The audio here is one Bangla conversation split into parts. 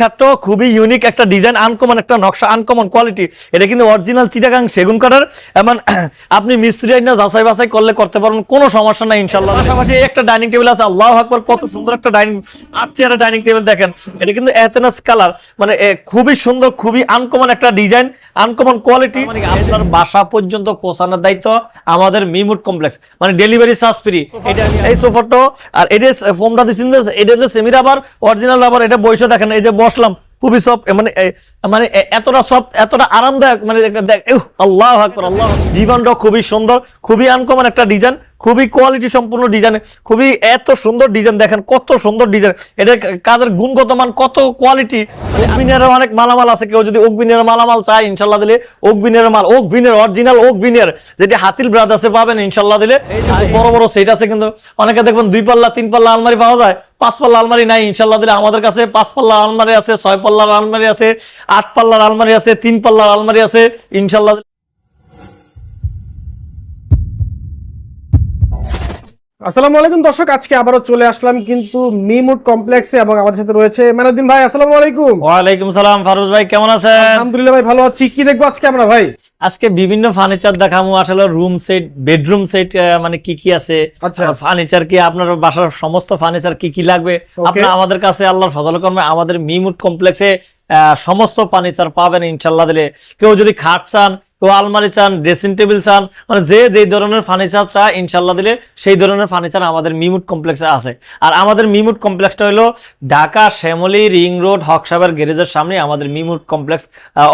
বিখ্যাত খুবই ইউনিক একটা ডিজাইন আনকমন একটা নকশা আনকমন কোয়ালিটি এটা কিন্তু অরিজিনাল চিটাগাং সেগুন কাঠের। এমন আপনি মিস্ত্রি আইনা যাচাই বাছাই করলে করতে পারবেন কোনো সমস্যা নাই ইনশাল্লাহ পাশাপাশি একটা ডাইনিং টেবিল আছে আল্লাহ আকবর কত সুন্দর একটা ডাইনিং আর চেয়ারের ডাইনিং টেবিল দেখেন। এটা কিন্তু এথেনাস কালার মানে খুবই সুন্দর খুবই আনকমন একটা ডিজাইন আনকমন কোয়ালিটি মানে আপনার বাসা পর্যন্ত পৌঁছানোর দায়িত্ব আমাদের মিমুড কমপ্লেক্স মানে ডেলিভারি চার্জ ফ্রি এটা এই সোফাটা আর এটা ফোমটা দিচ্ছেন এটা হলো সেমি রাবার অরিজিনাল রাবার এটা বসে দেখেন এই যে বসলাম খুবই সফট মানে মানে এতটা সব এতটা আরামদায়ক মানে আল্লাহ আল্লাহ জীবনটা খুবই সুন্দর, খুবই আনকমন একটা ডিজাইন খুবই কোয়ালিটি সম্পূর্ণ ডিজাইন খুবই এত সুন্দর ডিজাইন দেখেন, কত সুন্দর ডিজাইন এটা কাজের গুণগত মান, কত কোয়ালিটি অগ্বিনের অনেক মালামাল আছে, কেউ যদি অগ্বিনের মালামাল চায়, ইনশাল্লাহ দিলে অগ্নিনের মাল, অগ্বিনের অরিজিনাল অগ্বিনের যেটি হাতিল ব্রাদার্সে পাবেন, ইনশাল্লাহ দিলে। বড় বড় সেট আছে কিন্তু, অনেকে দেখবেন দুই পাল্লা, তিন পাল্লা আলমারি পাওয়া যায়, পাঁচ পাল্লা আলমারি নাই, ইনশাল্লাহ দিলে আমাদের কাছে পাঁচ পাল্লা আলমারি আছে, ছয় পাল্লার আলমারি আছে, আট পাল্লার আলমারি আছে, তিন পাল্লার আলমারি আছে, ইনশাল্লাহ আসসালামু আলাইকুম দর্শক আজকে আবারও চলে আসলাম কিন্তু মিমুড কমপ্লেক্সে এবং আমাদের সাথে রয়েছে মেনুদ্দিন ভাই আসসালামু আলাইকুম। ওয়ালাইকুম সালাম ফারুজ ভাই কেমন আছেন? আলহামদুলিল্লাহ ভাই ভালো আছি। কি দেখব আজকে আমরা ভাই? আজকে বিভিন্ন ফার্নিচার দেখামু আসলে রুম সেট বেডরুম সেট মানে কি কি আছে? আচ্ছা। ফার্নিচার কি আপনার বাসার সমস্ত ফার্নিচার কি কি লাগবে. আপনার আমাদের কাছে আল্লাহর ফজল কর্মে আমাদের মিমুড কমপ্লেক্সে সমস্ত ফার্নিচার পাবেন ইনশাল্লাহ দিলে। কেউ যদি খাট চান কেউ আলমারি চান ড্রেসিং টেবিল চান মানে যে যে ধরনের ফার্নিচার চায় ইনশাল্লাহ দিলে সেই ধরনের ফার্নিচার আমাদের মিমুড কমপ্লেক্সে আছে। আর আমাদের মিমুড কমপ্লেক্সটা হলো ঢাকা শ্যামলি রিং রোড হকসাবার গ্যারেজের সামনে আমাদের মিমুড কমপ্লেক্স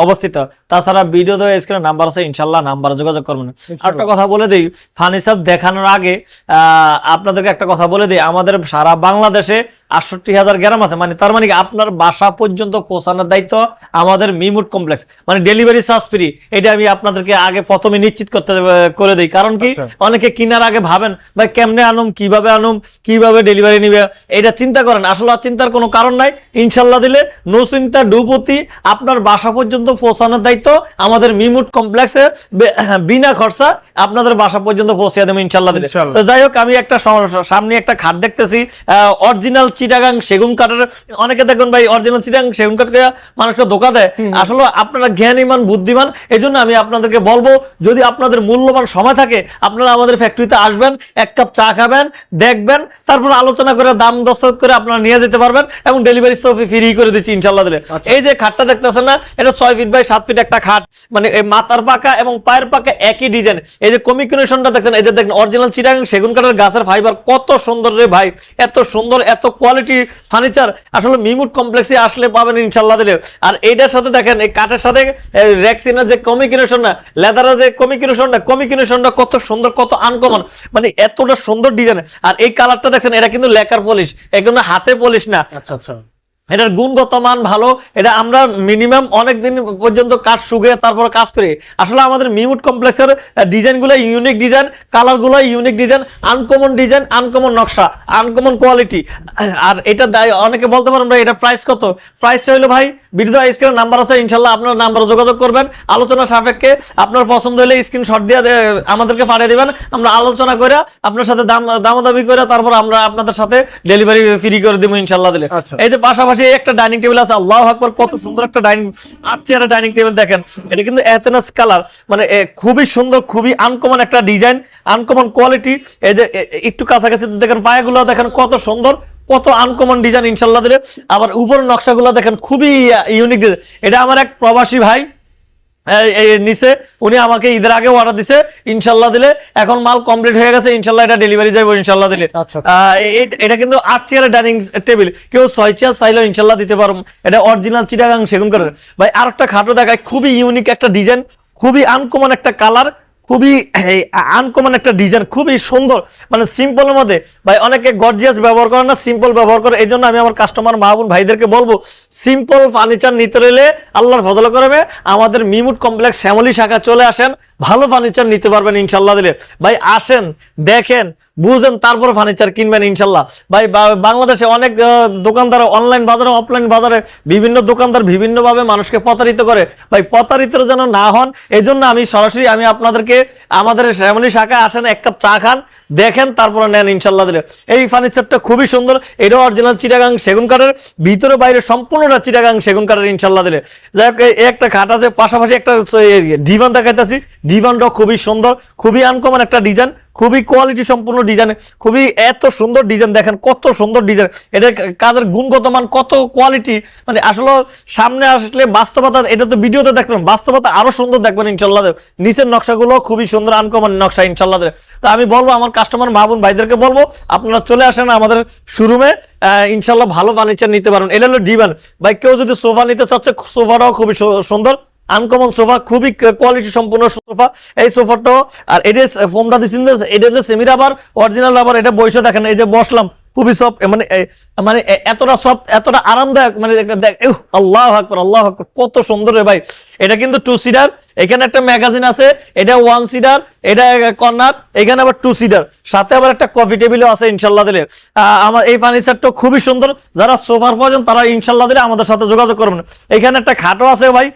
অবস্থিত। তাছাড়া ভিডিও দেওয়া স্ক্রিনে নাম্বার আছে ইনশাল্লাহ নাম্বারে যোগাযোগ করবেন। আর একটা কথা বলে দিই ফার্নিচার দেখানোর আগে আহ, আপনাদেরকে একটা কথা বলে দিই আমাদের সারা বাংলাদেশে আটষট্টি হাজার গ্রাম আছে। মানে তার মানে আপনার বাসা পর্যন্ত পৌঁছানোর দায়িত্ব আমাদের মিমুড কমপ্লেক্স। মানে ডেলিভারি চার্জ ফ্রি এটা আমি আপনাদেরকে আগে প্রথমে নিশ্চিত করতে করে দিই। কারণ কি আচ্ছা। অনেকে কিনার আগে ভাবেন ভাই কেমনে আনুম কীভাবে আনুম কীভাবে ডেলিভারি নিবে? এটা চিন্তা করেন। আসলে আর চিন্তার কোনো কারণ নাই। ইনশাল্লাহ দিলে নো চিন্তা ডুপতি আপনার বাসা পর্যন্ত পৌঁছানোর দায়িত্ব আমাদের মিমুড কমপ্লেক্সে বিনা খরচা আপনাদের বাসা পর্যন্ত পৌঁছে দেবো ইনশাল্লাহ দিলে। তো যাই হোক আমি একটা সামনে একটা খাট দেখতেছি। অরিজিনাল চিটাগাং সেগুন কাঠের অনেকে দেখুন ভাই অরিজিনাল চিটাগাং সেগুন কাঠ মানুষকে ধোকা দেয়। আসলে আপনারা জ্ঞানীমান বুদ্ধিমান এই জন্য আমি আপনাদেরকে বলব যদি আপনাদের মূল্যবান সময় থাকে আপনারা আমাদের ফ্যাক্টরিতে আসবেন এক কাপ চা খাবেন দেখবেন তারপর আলোচনা করে দাম দস্তক করে আপনারা নিয়ে যেতে পারবেন এবং ডেলিভারি তো ফ্রি করে দিচ্ছি ইনশাল্লাহ দিলে। আচ্ছা। এই যে খাটটা দেখতেছেন না এটা ছয় ফিট বাই সাত ফিট একটা খাট মানে এই মাথার পাকা এবং পায়ের পাকা একই ডিজাইন এই যে কমিউনিকেশনটা দেখছেন এই যে দেখেন অরিজিনাল চিটাং সেগুন কাঠের গাছের ফাইবার কত সুন্দর রে ভাই এত সুন্দর এত কোয়ালিটি ফার্নিচার আসলে মিমুট কমপ্লেক্সে আসলে পাবেন ইনশাল্লাহ দিলে। আর এইটার সাথে দেখেন, এই কাঠের সাথে রেক্সিনের যে কমিউনিকেশন না লেদারের যে কমিউনিকেশন না কমিউনিকেশনটা কত সুন্দর, কত আনকমন মানে এতটা সুন্দর ডিজাইন আর এই কালারটা দেখেন, এটা কিন্তু লেকার পলিশ এগুলো হাতে পলিশ না। আচ্ছা আচ্ছা। এটার গুণগত মান ভালো এটা আমরা মিনিমাম অনেক দিন পর্যন্ত কাজ শুকিয়ে তারপর কাজ করি। আসলে আমাদের মিমুড কমপ্লেক্সের ডিজাইনগুলো ইউনিক ডিজাইন কালারগুলো unique design uncommon design uncommon নকশা আনকমন কোয়ালিটি আর এটা অনেকে বলতে পারেন ভাই এটা প্রাইস কত? প্রাইসটা হলো ভাই বিদ্যুৎ স্ক্রিনের নাম্বার আছে ইনশাল্লাহ আপনার নাম্বারে যোগাযোগ করবেন। আলোচনা সাপেক্ষে আপনার পছন্দ হলে স্ক্রিনশট দিয়ে আমাদেরকে পাঠিয়ে দিবেন। আমরা আলোচনা করে আপনার সাথে দাম দামাদামি করে তারপর আমরা আপনাদের সাথে ডেলিভারি ফ্রি করে দিব ইনশাল্লাহ দিলে। আচ্ছা। এই যে পাশাপাশি এই একটা ডাইনিং টেবিল আছে, আল্লাহ আকবর, কত সুন্দর একটা ডাইনিং আর একটা ডাইনিং টেবিল দেখেন। এটা কিন্তু এথেনাস কালার মানে খুবই সুন্দর, খুবই আনকমন একটা ডিজাইন আনকমন কোয়ালিটি এই যে একটু কাছাকাছি দেখেন, পায়াগুলো দেখেন কত সুন্দর, কত আনকমন ডিজাইন ইনশাল্লাহ দিলে। আবার উপর নকশাগুলো দেখেন খুবই ইউনিক এটা আমার এক প্রবাসী ভাই এই- এই উনি আমাকে ঈদের আগে অর্ডার দিছে। ইনশাল্লাহ দিলে এখন মাল কমপ্লিট হয়ে গেছে। ইনশাল্লাহ এটা ডেলিভারি যাব ইনশাল্লাহ দিলে। আচ্ছা, এ- এটা কিন্তু আট চেয়ারের ডাইনিং টেবিল কেউ ছয় চেয়ার চাইলেও ইনশাল্লাহ দিতে পারব এটা অরিজিনাল চিটাগাং সেগুন করে ভাই আর একটা খাটো দেখায় খুবই ইউনিক একটা ডিজাইন খুবই আনকমন একটা কালার খুবই আনকমন একটা ডিজাইন খুবই সুন্দর। মানে সিম্পলের মধ্যে, ভাই, অনেকে গর্জিয়াস ব্যবহার করে না সিম্পল ব্যবহার করে এই জন্য আমি আমার কাস্টমার মাহবুব ভাইদেরকে বলব সিম্পল ফার্নিচার নিতে রইলে আল্লাহর ফজল করবে, আমাদের মিমুট কমপ্লেক্স শ্যামলী শাখা চলে আসেন, ভালো ফার্নিচার নিতে পারবেন ইনশাল্লাহ দিলে। ভাই, আসেন, দেখেন বুঝেন, তারপর ফার্নিচার কিনবেন ইনশাল্লাহ। ভাই বাংলাদেশে অনেক দোকানদার অনলাইন বাজারে অফলাইন বাজারে বিভিন্ন দোকানদার বিভিন্নভাবে মানুষকে প্রতারিত করে। ভাই প্রতারিত যেন না হন এই আমি সরাসরি আমি আপনাদেরকে, আমাদের শ্যামলী শাখায় আসেন, এক কাপ চা খান। দেখেন, তারপরে নেন ইনশাল্লাহ দিলে। এই ফার্নিচারটা খুবই সুন্দর। এটাও অরিজিনাল চিটাগাং সেগুন কাঠের। ভিতরে বাইরে সম্পূর্ণটা চিটাগাং সেগুন কাঠের ইনশাল্লাহ দিলে। যাই হোক একটা খাট আছে, পাশাপাশি একটা ডিভান দেখাইতেছি। ডিভানটাও খুবই সুন্দর, খুবই আনকমন একটা ডিজাইন খুবই কোয়ালিটি সম্পূর্ণ ডিজাইন খুবই এত সুন্দর ডিজাইন দেখেন কত সুন্দর ডিজাইন এটা কাজের গুণগত মান, কত কোয়ালিটি মানে আসলে সামনে আসলে বাস্তবতা, এটা তো ভিডিওতে দেখলাম, বাস্তবতা আরও সুন্দর দেখবেন ইনশাল্লাহ নিচের নকশাগুলো খুবই সুন্দর আনকমন নকশা ইনশাল্লাহ তো আমি বলব, আমার কাস্টমার মাহবুন ভাইদেরকে বলব, আপনারা চলে আসেন আমাদের শোরুমে ইনশাল্লাহ ভালো ফার্নিচার নিতে পারেন এটা হলো ডিভান ভাই, কেউ যদি সোফা নিতে চাচ্ছে, সোফাটাও খুবই সুন্দর। আনকমন সোফা, খুবই কোয়ালিটি সম্পূর্ণ সোফা। এই সোফাটাও, আর এটা ফোমটা দিচ্ছেন এটা হলো সেমি রাবার অরিজিনাল রাবার এটা বসে দেখেন, এই যে বসলাম। খুবই সফট মানে মানে এতটা সফট এতটা আরামদায়ক মানে দেখ আল্লাহ আকবর আল্লাহ আকবর, কত সুন্দর রে ভাই। এটা কিন্তু টু সিটার এখানে একটা ম্যাগাজিন আছে, এটা ওয়ান সিটার এটা কর্নার এখানে আবার টু সিটার সাথে আবার একটা কফি টেবিলও আছে ইনশাল্লাহ দিলে। আমার এই ফার্নিচারটা খুবই সুন্দর, যারা সোফার প্রয়োজন, তারা ইনশাল্লাহ দিলে আমাদের সাথে যোগাযোগ করবেন। এখানে একটা খাটও আছে ভাই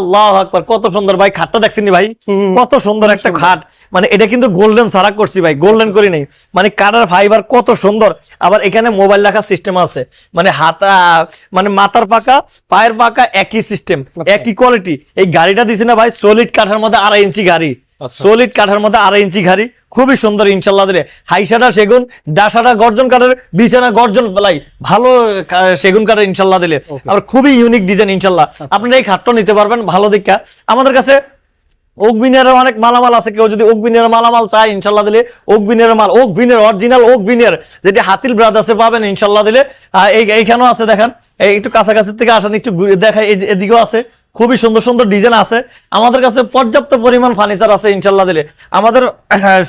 আল্লাহ আকবার কত সুন্দর ভাই খাটটা দেখছেন ভাই? কত সুন্দর একটা খাট। মানে এটা কিন্তু গোল্ডেন সারা করছি ভাই গোল্ডেন করি নাই। মানে কাটার ফাইবার কত সুন্দর। আবার এখানে মোবাইল রাখার সিস্টেম আছে। মানে হাতা মানে মাথার পাকা পায়ের পাকা একই সিস্টেম একই কোয়ালিটি এই গাড়িটা দিছি না ভাই সলিড কাঠের মধ্যে আড়াই ইঞ্চি গাড়ি। আচ্ছা। সলিড কাঠের মধ্যে আড়াই ইঞ্চি গাড়ি। খুবই সুন্দর ইনশাল্লাহ দিলে। হাইসাটা সেগুন ডাসাটা গর্জন কাঠের বিছানা গর্জন বেলাই ভালো সেগুন কাঠের ইনশাল্লাহ দিলে। আর খুবই ইউনিক ডিজাইন ইনশাল্লাহ। আপনারা এই খাটটা নিতে পারবেন ভালো দিকা আমাদের কাছে ওকবিনের অনেক মালামাল আছে কেউ যদি ওকবিনের মালামাল চায় ইনশাল্লাহ দিলে ওকবিনের মাল ওকবিনের অরিজিনাল ওকবিনের যেটি হাতিল ব্রাদার্সে পাবেন ইনশাল্লাহ দিলে। এই এইখানেও আছে দেখেন। এই একটু কাছাকাছি থেকে আসেন একটু যে এদিকেও আছে। খুবই সুন্দর সুন্দর ডিজাইন আছে। আমাদের কাছে পর্যাপ্ত পরিমাণ ফার্নিচার আছে ইনশাল্লাহ দিলে। আমাদের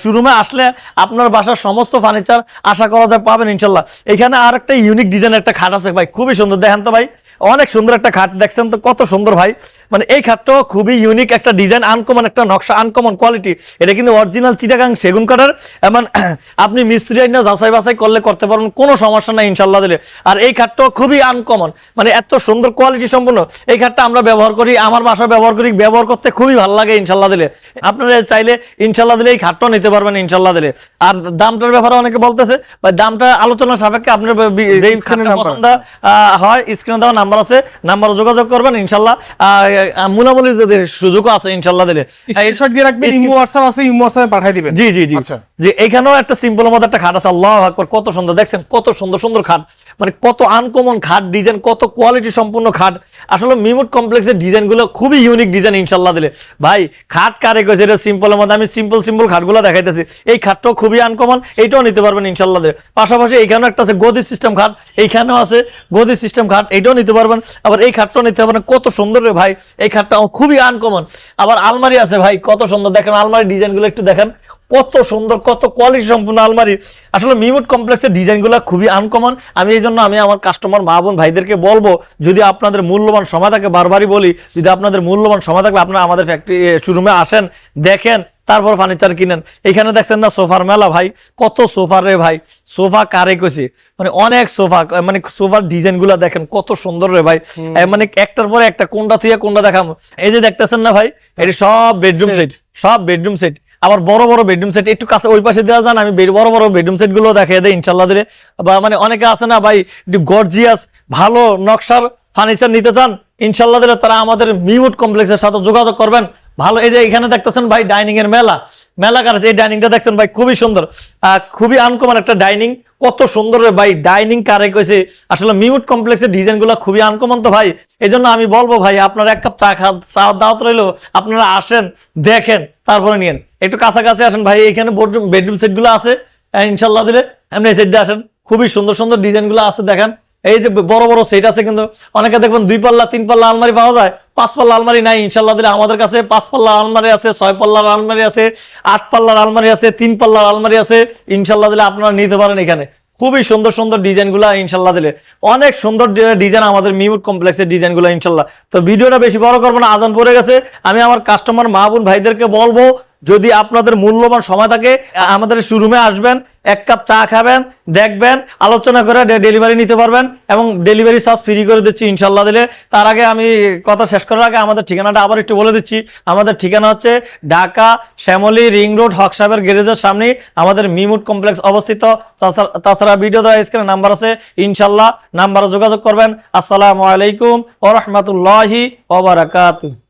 শোরুমে আসলে আপনার বাসার সমস্ত ফার্নিচার আশা করা যায় পাবেন ইনশাল্লাহ। এখানে আর একটা ইউনিক ডিজাইন একটা খাট আছে ভাই, খুবই সুন্দর। দেখেন তো ভাই অনেক সুন্দর একটা খাট দেখছেন তো কত সুন্দর ভাই। মানে এই খাটটাও খুবই ইউনিক একটা ডিজাইন আনকমন একটা নকশা আনকমন কোয়ালিটি এটা কিন্তু অরিজিনাল চিটাগাং সেগুন কাঠের এমন আপনি মিস্ত্রি আইনা যাচাই বাছাই করলে করতে পারবেন কোনো সমস্যা নাই ইনশাল্লাহ দিলে। আর এই খাটটাও খুবই আনকমন মানে এত সুন্দর কোয়ালিটি সম্পূর্ণ। এই খাটটা আমরা ব্যবহার করি আমার বাসায় ব্যবহার করি ব্যবহার করতে খুবই ভালো লাগে ইনশাল্লাহ দিলে। আপনারা চাইলে ইনশাল্লাহ দিলে এই খাটটাও নিতে পারবেন ইনশাল্লাহ দিলে। আর দামটার ব্যাপারে অনেকে বলতেছে দামটা আলোচনা সাপেক্ষে আপনার যেই পছন্দ হয় স্ক্রিনে দেওয়া নাম্বার আছে নাম্বারে যোগাযোগ করবেন ইনশাল্লাহ। মূলামূলি সুযোগও আছে ইনশাল্লাহ দিলে। স্ক্রিনশট দিয়ে রাখবেন ইমো হোয়াটসঅ্যাপ আছে ইমো হোয়াটসঅ্যাপে পাঠিয়ে দিবেন। জি জি জি। আচ্ছা। যে এখানেও একটা সিম্পল মধ্যে একটা খাট আছে আল্লাহ আকবর কত সুন্দর দেখছেন কত সুন্দর সুন্দর খাট। মানে কত আনকমন খাট ডিজাইন কত কোয়ালিটি সম্পূর্ণ খাট। আসলে মিমুট কমপ্লেক্সের ডিজাইনগুলো খুবই ইউনিক ডিজাইন ইনশাল্লাহ দিলে। ভাই খাট কারে কইছে এটা সিম্পলের মধ্যে আমি সিম্পল সিম্পল খাটগুলো দেখাইতেছি। এই খাটটাও খুবই আনকমন এইটাও নিতে পারবেন ইনশাল্লাহ দিলে। পাশাপাশি এখানেও একটা আছে গদি সিস্টেম খাট এইখানেও আছে গদি সিস্টেম খাট এইটাও নিতে পারবেন। আবার এই খাটটাও নিতে পারবেন কত সুন্দর রে ভাই। এই খাটটাও খুবই আনকমন আবার আলমারি আছে ভাই, কত সুন্দর। দেখেন আলমারি ডিজাইনগুলো একটু দেখেন। কত সুন্দর, কত কোয়ালিটি সম্পূর্ণ আলমারি। আসলে মিমুট কমপ্লেক্সের ডিজাইনগুলো খুবই আনকমন আমি এই জন্য আমি আমার কাস্টমার মা বোন ভাইদেরকে বলব, যদি আপনাদের মূল্যবান সময় থাকে, বারবারই বলি, যদি আপনাদের মূল্যবান সময় থাকলে আপনারা আমাদের ফ্যাক্টরি শোরুমে আসেন, দেখেন তারপর ফার্নিচার কিনেন। এখানে দেখছেন না সোফার মেলা ভাই? কত সোফার রে ভাই? সোফা কারে কইছি? মানে অনেক সোফা মানে সোফার ডিজাইনগুলা দেখেন কত সুন্দর রে ভাই। মানে একটার পরে একটা কোনটা থুয়ে কোনটা দেখাম। এই যে দেখতেছেন না ভাই? এটি সব বেডরুম সেট সব বেডরুম সেট আবার বড় বড় বেডরুম সেট একটু কাছে ওই পাশে দেওয়া যান আমি বড় বড় বেডরুম সেটগুলো দেখিয়ে দেয় ইনশাল্লাহ দিলে বা মানে অনেকে আছে না ভাই একটু গর্জিয়াস ভালো নকশার ফার্নিচার নিতে চান ইনশাল্লাহ দিলে তারা আমাদের মিউট কমপ্লেক্সের সাথে যোগাযোগ করবেন। ভালো, এই যে এখানে দেখতেছেন ভাই ডাইনিং এর মেলা। মেলা কার এই ডাইনিংটা দেখছেন ভাই, খুবই সুন্দর। খুবই আনকমন একটা ডাইনিং কত সুন্দর ভাই ডাইনিং কারে কইছে আসলে মিউট কমপ্লেক্সের ডিজাইনগুলো খুবই আনকমন তো ভাই। এই আমি বলব ভাই, আপনারা এক কাপ চা খা চা দাওয়াত রইল, আপনারা আসেন, দেখেন, তারপরে নিয়েন। একটু কাছাকাছি আসেন ভাই, এখানে বেডরুম বেডরুম সেটগুলো আছে ইনশাল্লাহ দিলে। এমনি সেট দিয়ে আসেন, খুবই সুন্দর সুন্দর ডিজাইনগুলো আছে, দেখেন। এই যে বড় বড় সেট আছে কিন্তু, অনেকে দেখবেন দুই পাল্লা, তিন পাল্লা আলমারি পাওয়া যায় পাঁচ পাল্লা আলমারি নাই ইনশাল্লাহ দিলে আমাদের কাছে পাঁচ পাল্লার আলমারি আছে ছয় পাল্লার আলমারি আছে আট পাল্লার আলমারি আছে তিন পাল্লার আলমারি আছে ইনশাল্লাহ দিলে আপনারা নিতে পারেন এখানে। খুবই সুন্দর সুন্দর ডিজাইনগুলা ইনশাল্লাহ দিলে। অনেক সুন্দর ডিজাইন আমাদের মিউট কমপ্লেক্সের ডিজাইনগুলো ইনশাল্লাহ তো ভিডিওটা বেশি বড় করব না, আজান পড়ে গেছে। আমি আমার কাস্টমার মাহবুব ভাইদেরকে বলব, যদি আপনাদের মূল্যবান সময় থাকে, আমাদের শোরুমে আসবেন। এক কাপ চা খাবেন, দেখবেন, আলোচনা করে ডেলিভারি নিতে পারবেন এবং ডেলিভারি চার্জ ফ্রি করে দিচ্ছি ইনশাল্লাহ দিলে। তার আগে আমি কথা শেষ করার আগে আমাদের ঠিকানাটা আবার একটু বলে দিচ্ছি। আমাদের ঠিকানা হচ্ছে ঢাকা শ্যামলী রিং রোড, হক সাহেবের গ্যারেজের সামনেই। আমাদের মিমুট কমপ্লেক্স অবস্থিত। তাছাড়া- তাছাড়া ভিডিও দেওয়া স্ক্রিনে নাম্বার আছে। ইনশাল্লাহ নাম্বারে যোগাযোগ করবেন। আসসালামু আলাইকুম ও রহমতুল্লাহি ওবরাকাতু